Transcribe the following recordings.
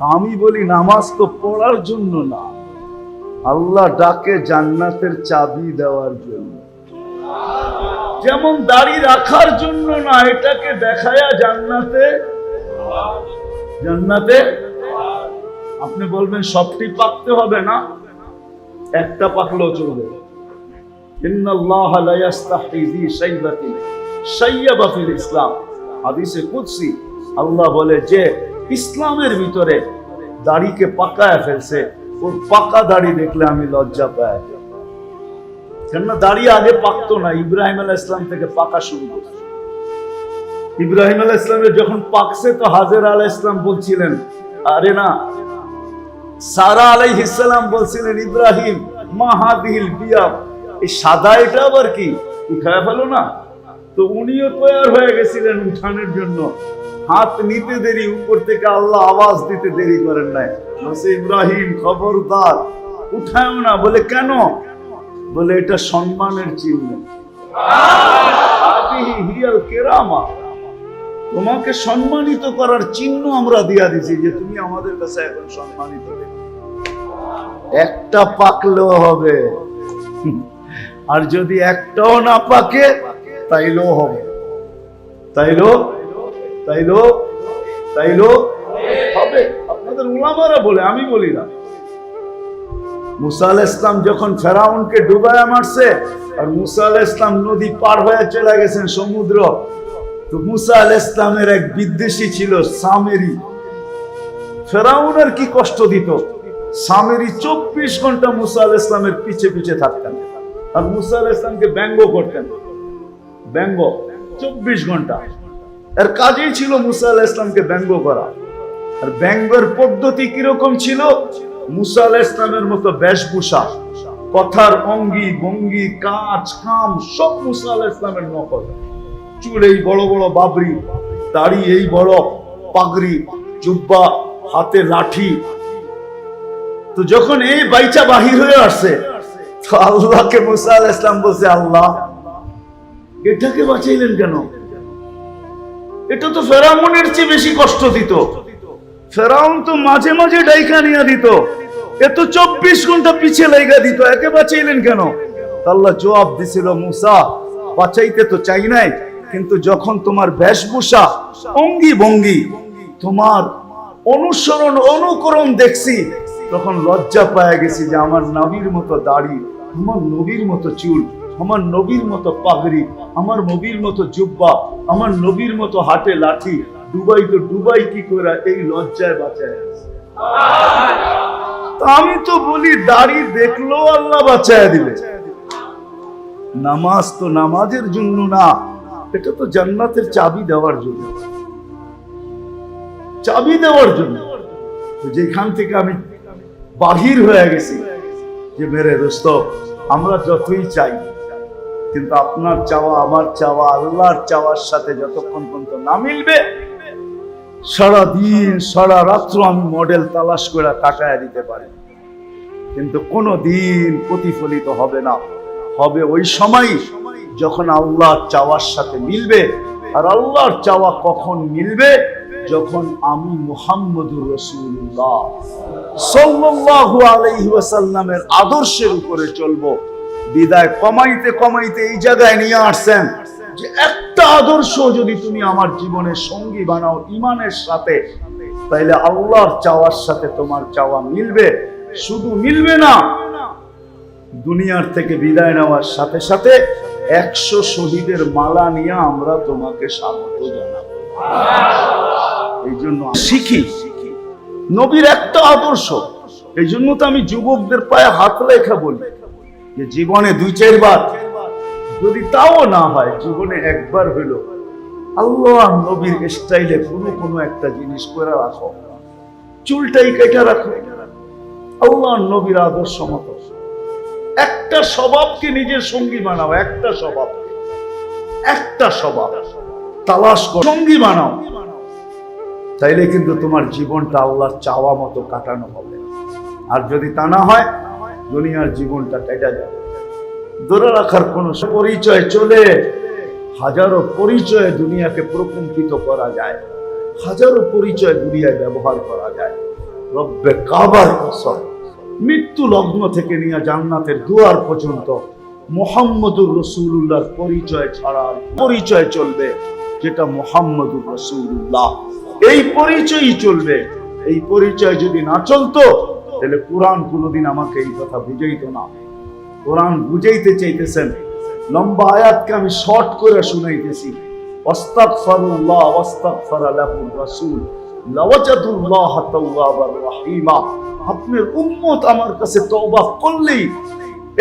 আমি বলি, নামাজ তো পড়ার জন্য না। আল্লাহ ডাকে জান্নাতের চাবি দেওয়ার জন্য। যেমন দাড়ি রাখার জন্য না, এটাকে দেখায়া জান্নাতে। জান্নাতে? আপনি বলবেন, সবটি পাকতে হবে না? একটা পাকলেও চলবে। ইসলাম। হাদিসে কুদসি, আল্লাহ বলে যে ইসলামের ভিতরে দাড়িকে পাকায় ফেলছে। ওর পাকা দাড়ি দেখলে আমি লজ্জা পাই। কেননা দাড়ি আগে পাকতো না, ইব্রাহিম আলাহ ইসলাম থেকে পাকা শুরু করছে। ইব্রাহিম আলাহ ইসলামের যখন পাকছে তো হাজের আলাহ ইসলাম বলছিলেন, আরে না। সারা আলাইহিসসালাম বলছিলেন, ইব্রাহিম মাহাদিল হাদিহিল বিয়া। এই সাদা এটা আবার কি? উঠায় ফেলো না? তো উনিও তৈয়ার হয়ে গেছিলেন উঠানের জন্য। হাত নিতে দেরি, উপর থেকে আল্লাহ আওয়াজ দিতে দেরি করেন নাই। বলছে ইব্রাহিম খবরদার, উঠায়ও না, বলে কেন? বলে এটা সম্মানের চিহ্ন। কেরামা, তোমাকে সম্মানিত করার চিহ্ন আমরা দিয়া দিছি যে তুমি আমাদের কাছে এখন সম্মানিত। একটা পাকলেও হবে। আর যদি একটাও না পাকে, তাইলেও হবে। তাইলো তাইলো? তাইলো? হবে। আপনাদের উলামারা বলে, আমি বলি না। ইসলাম যখন ফেরাউনকে মারছে, আর ইসলাম নদী পার হয়ে চলে গেছেন সমুদ্র, তো মুসা আল ইসলামের এক বিদ্বেষী ছিল সামেরি। ফেরাউনের কি কষ্ট দিত? সামেরি চব্বিশ ঘণ্টা মুসা আল ইসলামের পিছে পিছে থাকতেন আর মুসা আল ইসলামকে ব্যঙ্গ করতেন। ব্যঙ্গ, চব্বিশ ঘণ্টা। এর কাজেই ছিল মুসা আল ইসলামকে ব্যঙ্গ করা। আর ব্যঙ্গের পদ্ধতি কীরকম ছিল? মুসা আল ইসলামের মতো বেশভূষা, কথার অঙ্গি, ভঙ্গি, কাজ, কাম, সব মুসা আল ইসলামের নকল। চুল এই বড় বড় বাবরি, দাড়ি এই বড় পাগড়ি, জুব্বা, হাতে লাঠি। তো যখন এই বাইচা বাহির হয়ে আসছে, তো আল্লাহকে মুসা আল ইসলাম বলছে, আল্লাহ, এটাকে বাঁচাইলেন কেন? এটা তো ফেরাউনের চেয়ে বেশি কষ্ট দিত। ফেরাউন তো মাঝে মাঝে ডাইকা নিয়ে দিত। এত চব্বিশ ঘণ্টা পিছিয়ে লাইগা দিত। একে বাঁচাইলেন কেন? আল্লাহ জবাব দিছিল, মুসা, বাঁচাইতে তো চাই নাই, কিন্তু যখন তোমার বেশভূষা অঙ্গি ভঙ্গি, তোমার অনুসরণ, অনুকরণ দেখছি, তখন লজ্জা পায় গেছি যে আমার নবীর মতো দাড়ি, আমার নবীর মতো চুল আমার নবীর মতো পাগড়ি, আমার নবীর মতো জুব্বা, আমার নবীর মতো হাতে লাঠি, ডুবাই তো ডুবাই কি করে এই লজ্জায় বাঁচায়? আমি তো বলি, দাড়ি দেখল আল্লাহ বাঁচায় দিবে। নামাজ তো নামাজের জন্য না, এটা তো জান্নাতের চাবি দেওয়ার জন্য। চাবি দেওয়ার জন্য। যেখান থেকে আমি বাহির হয়ে গেছি, যে, মেরে দোস্ত, আমরা যতই চাই কিন্তু আপনার চাওয়া, আমার চাওয়া, আল্লাহর চাওয়ার সাথে যতক্ষণ পর্যন্ত না মিলবে সারা দিন সারা রাত্র আমি মডেল তালাশ করে কাটায় দিতে পারি। কিন্তু কোনো দিন প্রতিফলিত হবে না। হবে ওই সময় যখন আল্লাহর চাওয়ার সাথে মিলবে। আর আল্লাহর চাওয়া কখন মিলবে? যখন আমি মুহাম্মদুর রসুল্লাহ সাল্লাল্লাহু আলাইহি ওয়াসাল্লামের আদর্শের উপরে চলবো। বিদায় কমাইতে কমাইতে এই জায়গায় নিয়ে আসছেন যে একটা আদর্শ যদি তুমি আমার জীবনের সঙ্গী বানাও ইমানের সাথে, তাইলে আল্লাহর চাওয়ার সাথে তোমার চাওয়া মিলবে। শুধু মিলবে না, দুনিয়ার থেকে বিদায় নেওয়ার সাথে সাথে একশো শহীদের মালা নিয়ে আমরা তোমাকে স্বাগত জানাব। এই জন্য শিখি, নবীর একটা আদর্শ। এই জন্য তো আমি যুবকদের পায়ে হাত লেখা বলি। যে জীবনে দুই চারবার, যদি তাও না হয়, জীবনে একবার হইল, আল্লাহ নবীর স্টাইলে কোনো কোনো একটা জিনিস করে রাখো। চুলটাই কেটে রাখো। আল্লাহ নবীর আদর্শ মতো। একটা স্বভাবকে নিজের সঙ্গী বানাও, একটা স্বভাব একটা স্বভাব। তালাশ করো, সঙ্গী বানাও। তাইলে কিন্তু তোমার জীবনটা আল্লাহর চাওয়া মতো কাটানো হবে। আর যদি তা না হয় দুনিয়ার জীবনটা কেটে যাবে ধরে রাখার কোন পরিচয় চলে, হাজারো পরিচয়ে দুনিয়াকে প্রকম্পিত করা যায়। হাজারো পরিচয় দুনিয়ায় ব্যবহার করা যায়। রব্বে কাবার কসম মৃত্যু লগ্ন থেকে নিয়ে জান্নাতের দুয়ার পর্যন্ত মোহাম্মদুর রসুল্লাহর পরিচয় ছাড়া পরিচয় চলবে যেটা মোহাম্মদুর রসুল্লাহ এই পরিচয়ই চলবে। এই পরিচয় যদি না চলতো তাহলে কোরআন কোনোদিন আমাকে এই কথা বুঝাইতো না। কোরআন বুঝাইতে চাইতেছেন। লম্বা আয়াতকে আমি শর্ট করে শুনাইতেছি। ওয়াস্তাগফিরুল্লাহ ওয়াস্তাগফারা লাহুর রাসূল। লাওয়াজাদুল্লাহ তাওয়াবার রহিমা। আপনার উম্মত আমার কাছে তওবা করলেই,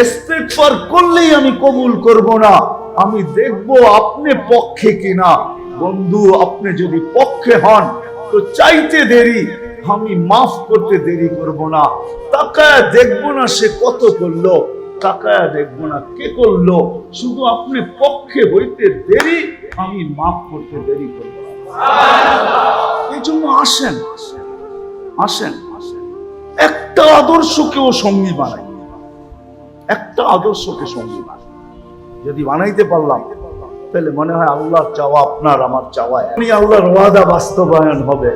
ইস্তেগফার করলেই আমি কবুল করব না। আমি দেখব আপনি পক্ষে কিনা। বন্ধু, আপনি যদি পক্ষে হন, তো চাইতে দেরি। আমি মাফ করতে দেরি করব না। তাকায় দেখব না সে কত করল। তাকায় দেখব না কে করল। শুধু আপনি পক্ষে হইতে দেরি, আমি মাফ করতে দেরি করব এই জন্য আসেন আসেন। একটা আদর্শকেও সঙ্গী বানাই। একটা আদর্শকে সঙ্গী বানাই। যদি বানাইতে পারলাম, তাহলে মনে হয় আল্লাহর চাওয়া আপনার, আমার চাওয়া আপনি আল্লাহর ওয়াদা বাস্তবায়ন হবে।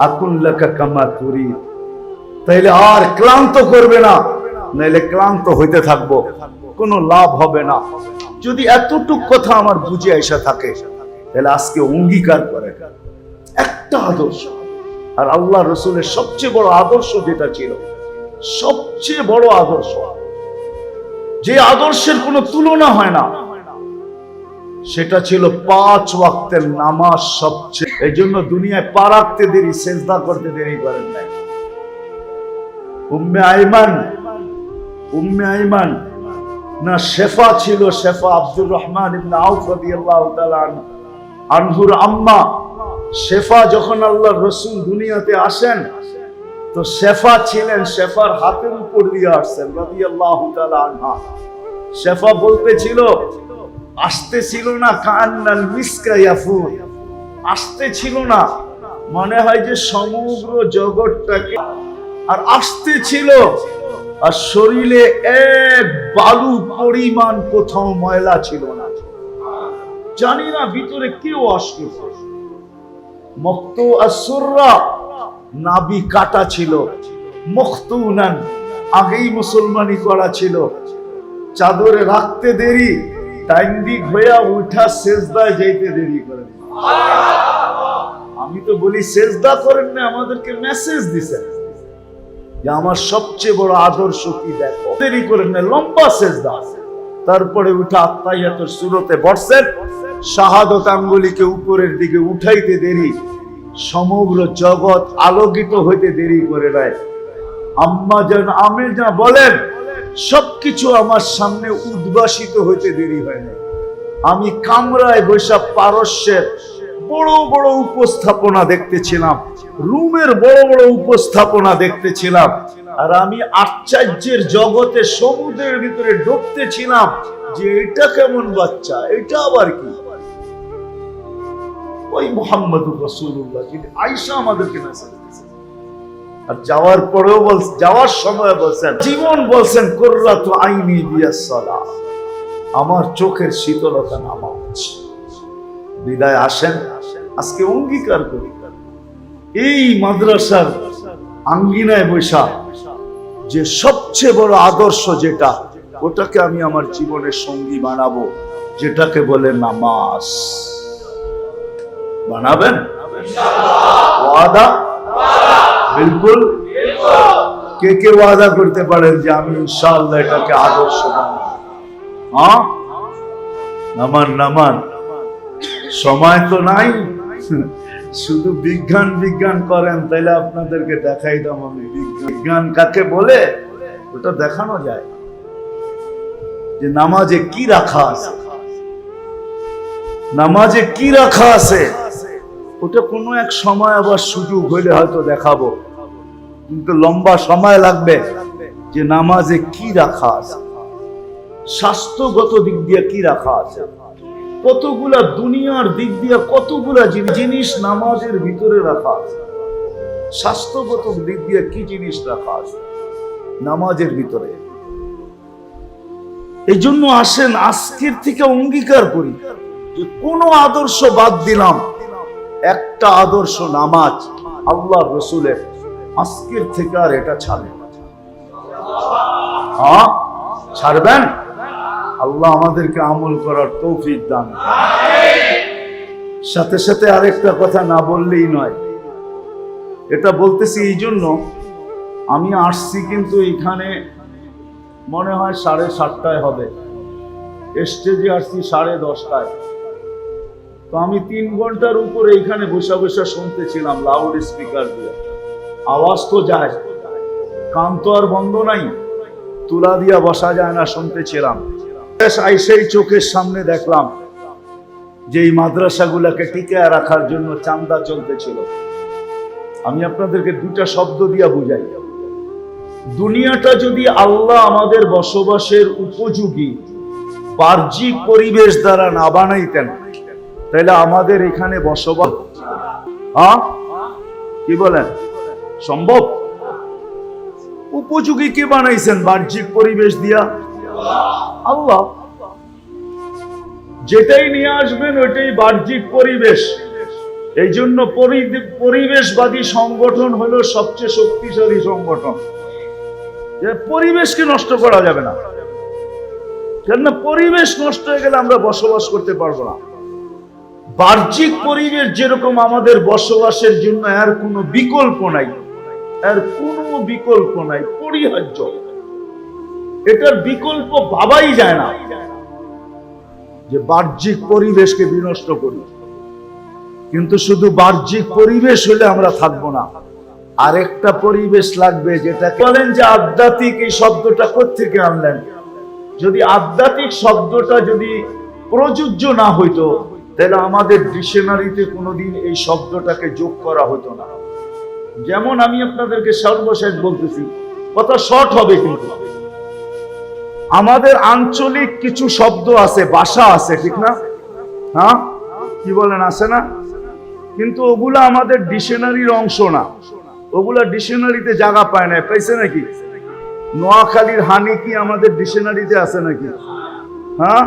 আকুল্লাকা কামা তুরি তাইলে আর ক্লান্ত করবে না, নাইলে ক্লান্ত হইতে থাকব, কোনো লাভ হবে না। যদি এতটুক কথা আমার বুঝে এসে থাকে তাহলে আজকে অঙ্গীকার করে। একটা আদর্শ। আর আল্লাহ রসুলের সবচেয়ে বড় আদর্শ যেটা ছিল, সবচেয়ে বড় আদর্শ। যে আদর্শের কোনো তুলনা হয় না সেটা ছিল পাঁচ ওয়াক্তের নামাজ সবচেয়ে। এই জন্য দুনিয়ায় পা রাখতে দেরি, সেজদা করতে দেরি করেন নাই। উম্মে আইমান উম্মে আইমান, না, শেফা ছিল শেফা আব্দুর রহমান ইবনে আউফ রাদিয়াল্লাহু তাআলা আনহু। আনহুর আম্মা, শেফা যখন আল্লাহর রসুল দুনিয়াতে আসেন, তো শেফা ছিলেন শেফার হাতের উপর দিয়ে আসছেন রাদিয়াল্লাহু তাআলা আনহা। শেফা বলতেছিল আসতে ছিল না কান্নাল মিসকা ইয়াফুর। আসতে ছিল না। মনে হয় যে সমগ্র জগৎটাকে আর আসতে ছিল। আর শরীরে এক বালু পরিমাণ কোথাও ময়লা ছিল না। জানি না ভিতরে কেউ আসবে মক্ত আসুররা নাবি কাটা ছিল। মখতুনান আগেই মুসলমানি করা ছিল। চাদরে রাখতে দেরি টাইম দিক হইয়া উঠা সেজদায় যাইতে দেরি করেন আমি তো বলি, সেজদা করেন না, আমাদেরকে মেসেজ দিছেন। যে আমার সবচেয়ে বড় আদর্শ কি দেখো? দেরি করেন না, লম্বা সেজদা। তারপরে উঠা আত্মাইয়াতের সুরতে বসছেন। শাহাদত আঙ্গুলিকে উপরের দিকে উঠাইতে দেরি। সমগ্র জগৎ আলোকিত হইতে দেরি করে নেয় আম্মা যেন আমির যা বলেন সবকিছু আমার সামনে উদ্ভাসিত হইতে দেরি হয় না আমি কামরায় বৈশাখ পারস্যের বড় বড় উপস্থাপনা দেখতেছিলাম, রুমের বড় বড় উপস্থাপনা দেখতেছিলাম, আর আমি আশ্চর্যের জগতে সমুদ্রের ভিতরে ঢুকতেছিলাম যে এটা কেমন বাচ্চা, এটা আবার কি? ওই মোহাম্মদুর রসুল্লাহ যিনি আয়সা আমাদেরকে মেসেজ আর যাওয়ার পরেও বল যাওয়ার সময় বলছেন, জীবন বলছেন করলা তো আইনি বিয়াসলা আমার চোখের শীতলতা নামাজ বিদায় আসেন, আজকে অঙ্গীকার করি। এই মাদ্রাসার আঙ্গিনায় বৈশা যে সবচেয়ে বড় আদর্শ যেটা, ওটাকে আমি আমার জীবনের সঙ্গী বানাবো, যেটাকে বলে নামাজ। বানাবেন? ওয়াদা? বিলকুল। কে কে ওয়াদা করতে পারেন যে আমি ইনশাআল্লাহ এটাকে আদর্শ হ্যাঁ? নামান নামান। সময় তো নাই। শুধু বিজ্ঞান বিজ্ঞান করেন তাহলে আপনাদেরকে দেখাই দাম আমি। বিজ্ঞান কাকে বলে? ওটা দেখানো যায়। যে নামাজে কি রাখা আছে? নামাজে কি রাখা আছে? ওটা কোনো এক সময় আবার সুযোগ হইলে হয়তো দেখাবো। কিন্তু লম্বা সময় লাগবে যে নামাজে কি রাখা আছে? স্বাস্থ্যগত দিক দিয়ে কি রাখা আছে? কতগুলা দুনিয়ার দিক দিয়ে কতগুলা জিনিস নামাজের ভিতরে রাখা আছে? স্বাস্থ্যগত দিক দিয়ে কি জিনিস রাখা আছে? নামাজের ভিতরে। এই জন্য আসেন আজকের থেকে অঙ্গীকার করি যে কোন আদর্শ বাদ দিলাম। একটা আদর্শ নামাজ আল্লাহ রসুলের আজকের থেকে আর এটা ছাড়বে না। হ্যাঁ? ছাড়বেন? আল্লাহ আমাদেরকে আমল করার তৌফিক দান সাথে সাথে আরেকটা কথা না বললেই নয়। এটা বলতেছি এই জন্য আমি আসছি কিন্তু এখানে মনে হয় সাড়ে সাতটায় হবে। স্টেজে আসছি সাড়ে দশটায়। তো আমি তিন ঘণ্টার উপর এইখানে বসে বসে শুনতেছিলাম লাউড স্পিকার দিয়ে। আওয়াজ তো যায়, কান তো আর বন্ধ নাই, তুলা দিয়া বসা যায় না শুনতেছিলাম। সেই চোখের সামনে দেখলাম যে এই মাদ্রাসাগুলোকে টিকে রাখার জন্য চান্দা চলতেছিল। আমি আপনাদেরকে দুটা শব্দ দিয়া বুঝাই। দুনিয়াটা যদি আল্লাহ আমাদের বসবাসের উপযোগী, বাহ্যিক পরিবেশ দ্বারা না বানাইতেন তাহলে আমাদের এখানে বসবাস কি বলেন? সম্ভব? উপযোগী কে বানাইছেন বাহ্যিক পরিবেশ দিয়া? আল্লাহ। যেটাই নিয়ে আসবেন ওইটাই বাহ্যিক পরিবেশ। এই জন্য পরিবেশবাদী সংগঠন হলো সবচেয়ে শক্তিশালী সংগঠন। যে পরিবেশকে নষ্ট করা যাবে না। কেননা পরিবেশ নষ্ট হয়ে গেলে আমরা বসবাস করতে পারব না। বাহ্যিক পরিবেশ যেরকম আমাদের বসবাসের জন্য আর কোনো বিকল্প নাই, আর কোনো বিকল্প নাই, পরিহার্য। এটার বিকল্প ভাবাই যায় না যে বাহ্যিক পরিবেশকে বিনষ্ট করি। কিন্তু শুধু বাহ্যিক পরিবেশ হলে আমরা থাকব না, আরেকটা পরিবেশ লাগবে যেটা বলেন যে আধ্যাত্মিক এই শব্দটা কোথেকে আনলেন? যদি আধ্যাত্মিক শব্দটা যদি প্রযোজ্য না হইতো তাহলে আমাদের ডিকশনারিতে কোনোদিন এই শব্দটাকে যোগ করা হতো না। যেমন আমি আপনাদেরকে সর্বশেষ বলতেছি, কথা শর্ট হবে কিন্তু। আমাদের আঞ্চলিক কিছু শব্দ আছে, ভাষা আছে, ঠিক না? হ্যাঁ? কি বলেন, আছে না? কিন্তু ওগুলা আমাদের ডিকশনারির অংশ না। ওগুলা ডিকশনারিতে জায়গা পায় না পাইছে নাকি? নোয়াখালীর হানি কি আমাদের ডিকশনারিতে আছে নাকি? হ্যাঁ?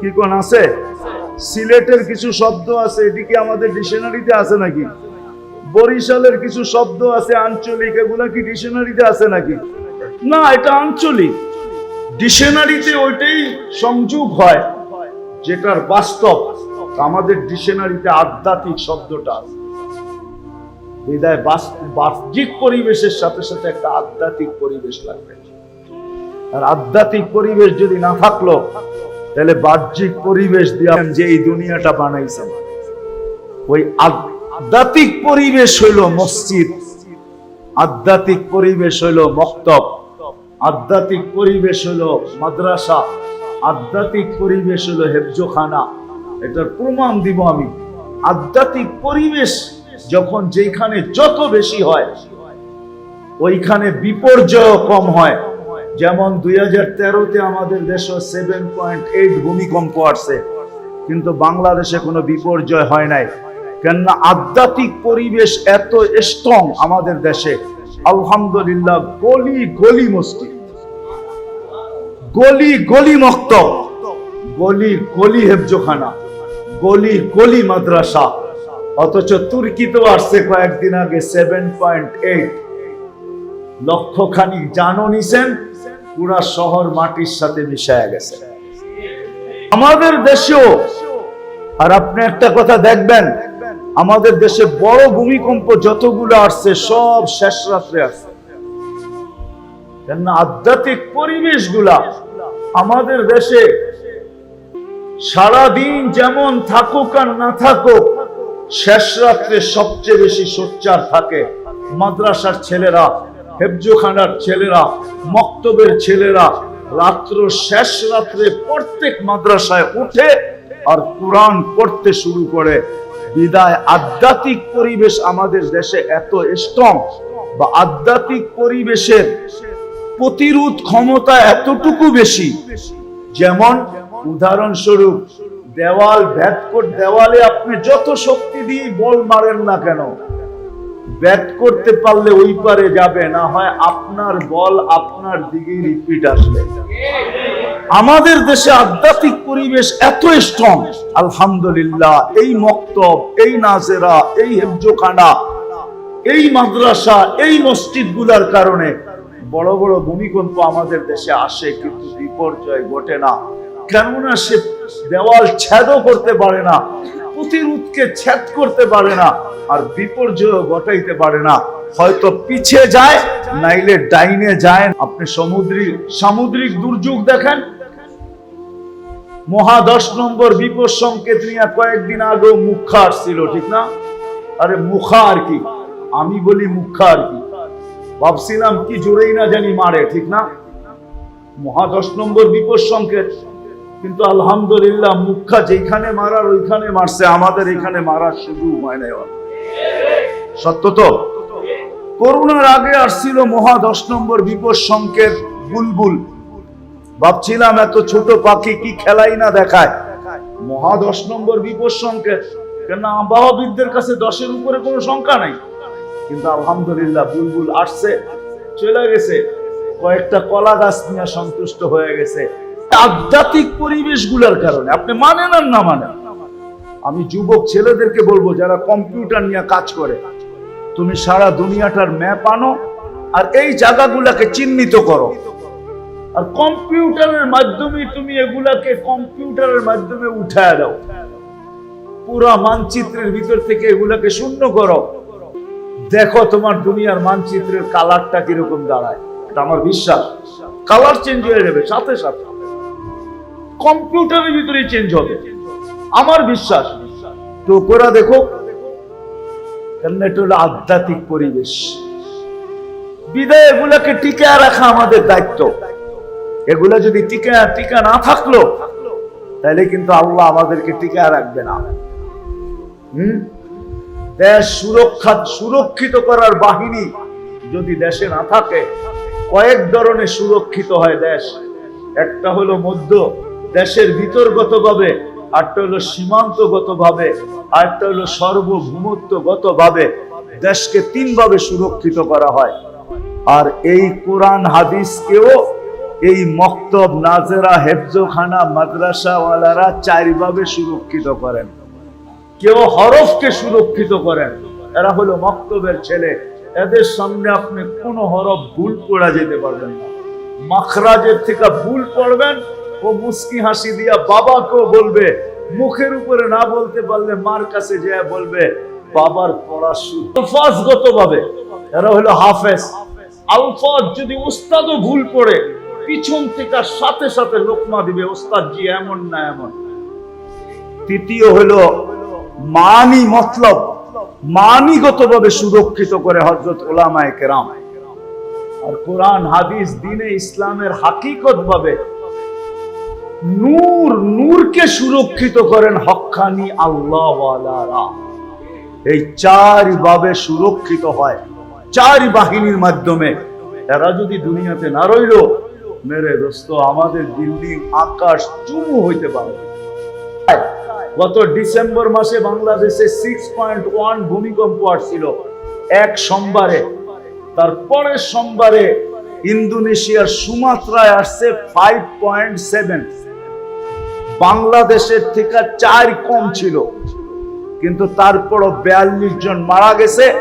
কি কোন আছে? সিলেটের কিছু শব্দ আছে, এটি কি আমাদের ডিকশনারিতে আছে নাকি? বরিশালের কিছু শব্দ আছে, আঞ্চলিক, এগুলা কি ডিকশনারিতে আছে নাকি? না, এটা আঞ্চলিক। ডিকশনারিতে ওইটাই সংযোগ হয়, যেটার বাস্তব। আমাদের ডিকশনারিতে আধ্যাত্মিক শব্দটা আছে। হৃদয় বাহ্যিক পরিবেশের সাথে সাথে একটা আধ্যাত্মিক পরিবেশ লাগবে। আর আধ্যাত্মিক পরিবেশ যদি না থাকল তাহলে বাহ্যিক পরিবেশ দিয়ে যে এই দুনিয়াটা বানাইছেন। ওই আধ্যাত্মিক পরিবেশ হইল মসজিদ, আধ্যাত্মিক পরিবেশ হইল মক্তব, আধ্যাত্মিক পরিবেশ হলো মাদ্রাসা, আধ্যাত্মিক পরিবেশ হলো হেফজোখানা। এটার প্রমাণ দিব আমি। আধ্যাত্মিক পরিবেশ যখন যেখানে যত বেশি হয়, ওইখানে বিপর্যয় কম হয়। যেমন দুই হাজার আমাদের দেশে সেভেন পয়েন্ট এইট ভূমিকম্প আসছে, কিন্তু বাংলাদেশে কোনো বিপর্যয় হয় নাই। কেননা আধ্যাত্মিক পরিবেশ এত স্ট্রং আমাদের দেশে, আলহামদুলিল্লাহ গলি গলি মসজিদ গলি গলি মক্তব গলি গলি হেফজোখানা, গলি গলি মাদ্রাসা। অথচ তুর্কিতেও আসছে কয়েকদিন আগে সেভেন পয়েন্ট এইট লক্ষ খানিক জানো নিছেন, পুরা শহর মাটির সাথে মিশায়া গেছে। আমাদের দেশেও, আর আপনি একটা কথা দেখবেন, আমাদের দেশে বড় ভূমিকম্প যতগুলো আসছে, সব শেষ রাত্রে আসছে। কেননা আধ্যাত্মিক পরিবেশগুলা আমাদের দেশে সারাদিন যেমন থাকুক আর না থাকুক, শেষ রাত্রে সবচেয়ে বেশি সোচ্চার থাকে মাদ্রাসার ছেলেরা। হেফজোখানার ছেলেরা, মক্তবের ছেলেরা রাত্র শেষ রাত্রে প্রত্যেক মাদ্রাসায় উঠে আর কোরআন পড়তে শুরু করে। বিদায় আধ্যাত্মিক পরিবেশ আমাদের দেশে এত স্ট্রং বা আধ্যাত্মিক পরিবেশের প্রতিরোধ ক্ষমতা এতটুকু বেশি যেমন উদাহরণস্বরূপ দেওয়াল, ভেদ দেওয়ালে আপনি যত শক্তি দিয়ে বল মারেন না কেন ব্যাট করতে পারলে ওই পারে যাবে, না হয় আপনার বল আপনার দিকে রিপিট আসবে। আমাদের দেশে আধ্যাত্মিক পরিবেশ এত স্ট্রং আলহামদুলিল্লাহ, এই মক্তব, এই নাজেরা, এই হেফজোখানা, এই মাদ্রাসা, এই মসজিদগুলার কারণে বড় বড় ভূমিকম্প আমাদের দেশে আসে, কিন্তু বিপর্যয় ঘটে না। কেননা সে দেওয়াল ছেদও করতে পারে না। প্রতিরোধকে ছেদ করতে পারে না আর বিপর্যয় ঘটাইতে পারে না। হয়তো পিছিয়ে যায়, নাইলে ডাইনে যায়। আপনি সমুদ্রিক সামুদ্রিক দুর্যোগ দেখেন? মহা দশ নম্বর বিপদ সংকেত নিয়ে কয়েকদিন আগেও মুখা আসছিল ঠিক না? আরে মুখা আর কি? আমি বলি মুখা আর কি? ভাবছিলাম কি জোরেই না জানি মারে, ঠিক না? মহা দশ নম্বর বিপদ সংকেত। কিন্তু আলহামদুলিল্লাহ মুখা যেখানে মারার, ওইখানে মারছে। আমাদের এখানে মারার সুযোগ হয় নাই সত্য তো? করোনার আগে আসছিল মহা দশ নম্বর বিপদ সংকেত, বুলবুল। ভাবছিলাম এত ছোট পাখি কি খেলাই না দেখায়। মহা দশ নম্বর বিপদ সংকেত। কেন আবহাওয়াবিদদের কাছে দশের উপরে কোনো সংখ্যা নাই। কিন্তু আলহামদুলিল্লাহ বুলবুল আসছে, চলে গেছে। কয়েকটা কলা গাছ নিয়ে সন্তুষ্ট হয়ে গেছে। আধ্যাত্মিক পরিবেশগুলার কারণে। আপনি মানেন আর না মানেন? আমি যুবক ছেলেদেরকে বলব, যারা কম্পিউটার নিয়ে কাজ করে, তুমি সারা দুনিয়াটার ম্যাপ আনো আর এই জায়গাগুলাকে চিহ্নিত করো। আর কম্পিউটারের মাধ্যমে তুমি এগুলাকে কম্পিউটারের মাধ্যমে উঠায় দাও। পুরা মানচিত্রের ভিতর থেকে এগুলাকে শূন্য করো। দেখো তোমার দুনিয়ার মানচিত্রের কালারটা কীরকম দাঁড়ায়। এটা আমার বিশ্বাস। কালার চেঞ্জ হয়ে যাবে সাথে সাথে। কম্পিউটারের ভিতরে চেঞ্জ হবে। আমার বিশ্বাস তো করা দেখো। কেন এটা হলো আধ্যাত্মিক পরিবেশ। বিদায় এগুলাকে টিকা রাখা আমাদের দায়িত্ব। এগুলা যদি টিকা টিকা না থাকল, তাহলে কিন্তু আল্লাহ আমাদেরকে টিকা রাখবে না। হুম? দেশ সুরক্ষা, সুরক্ষিত করার বাহিনী যদি দেশে না থাকে, কয়েক ধরনের সুরক্ষিত হয় দেশ। একটা হলো মধ্য দেশের ভিতরগত ভাবে আরটা হলো সীমান্তগত ভাবে আরটা হলো সর্বভৌমত্বগত ভাবে দেশকে তিন ভাবে সুরক্ষিত করা হয়। আর এই কোরআন হাদিসকেও এই মক্তব নাজেরা, হেফজোখানা, মাদ্রাসাওয়ালারা চারভাবে সুরক্ষিত করেন। কেউ হরফকে সুরক্ষিত করেন। এরা হলো মক্তবের ছেলে। এদের সামনে আপনি কোন হরফ ভুল পড়া যেতে পারবেন না। মাখরাজের থেকে ভুল পড়বেন ও মুস্কি হাসি দিয়া বাবাকেও বলবে, মুখের উপরে না বলতে পারলে মার কাছে যে বলবে, বাবার পড়া সুফাজগত ভাবে এরা হলো হাফেজ। আলফাজ যদি উস্তাদও ভুল পড়ে পিছন থেকে সাথে সাথে লোকমা দিবে ওস্তাদ জি এমন না এমন? তৃতীয় হলো মানি মতলব। মানিগত ভাবে সুরক্ষিত করে হজরত ওলামায় কেরাম। আর কোরআন, হাদিস, দিনে ইসলামের হাকিকত ভাবে নূর, নূরকে সুরক্ষিত করেন হক্কানি আল্লাহ এই চার ভাবে সুরক্ষিত হয়, চার বাহিনীর মাধ্যমে। এরা যদি দুনিয়াতে না রইল, মেরে দোস্ত, আমাদের দিল্লি আকাশ চুমু হইতে পারে। গত ডিসেম্বর মাসে বাংলাদেশে সিক্স পয়েন্ট ওয়ান ভূমিকম্প আসছিল, এক সোমবারে। তারপরের সোমবারে ইন্দোনেশিয়ার সুমাত্রায় আসছে ফাইভ পয়েন্ট সেভেন বাংলাদেশের থেকে চার কম ছিল। কিন্তু তারপরও বিয়াল্লিশ জন মারা গেছে,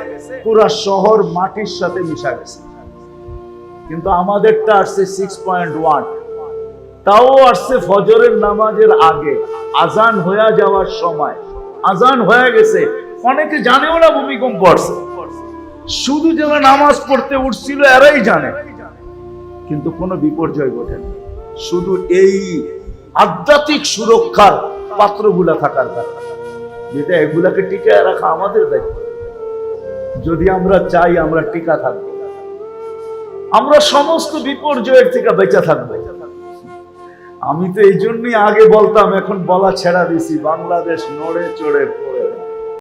পুরা শহর মাটির সাথে মিশা গেছে। কিন্তু আমাদেরটা আসছে সিক্স পয়েন্ট ওয়ান তাও আসছে ফজরের নামাজের আগে, আজান হয়ে যাওয়ার সময়। আজান হয়ে গেছে। অনেকে জানেও না ভূমিকম্প আসছে। শুধু যারা নামাজ পড়তে উঠছিল, এরাই জানে। কিন্তু কোনো বিপর্যয় ঘটেনি। শুধু এই আধ্যাত্মিক সুরক্ষার পাত্রগুলা থাকার কারণে যেটা এগুলাকে টিকায় রাখা আমাদের দায়িত্ব। যদি আমরা চাই আমরা টিকা থাকব। আমরা সমস্ত বিপর্যয়ের থেকে বেঁচে থাকব। আমি তো এই জন্যই আগে বলতাম, এখন বলা ছেড়া দিছি, বাংলাদেশ নড়ে চড়ে পড়ে।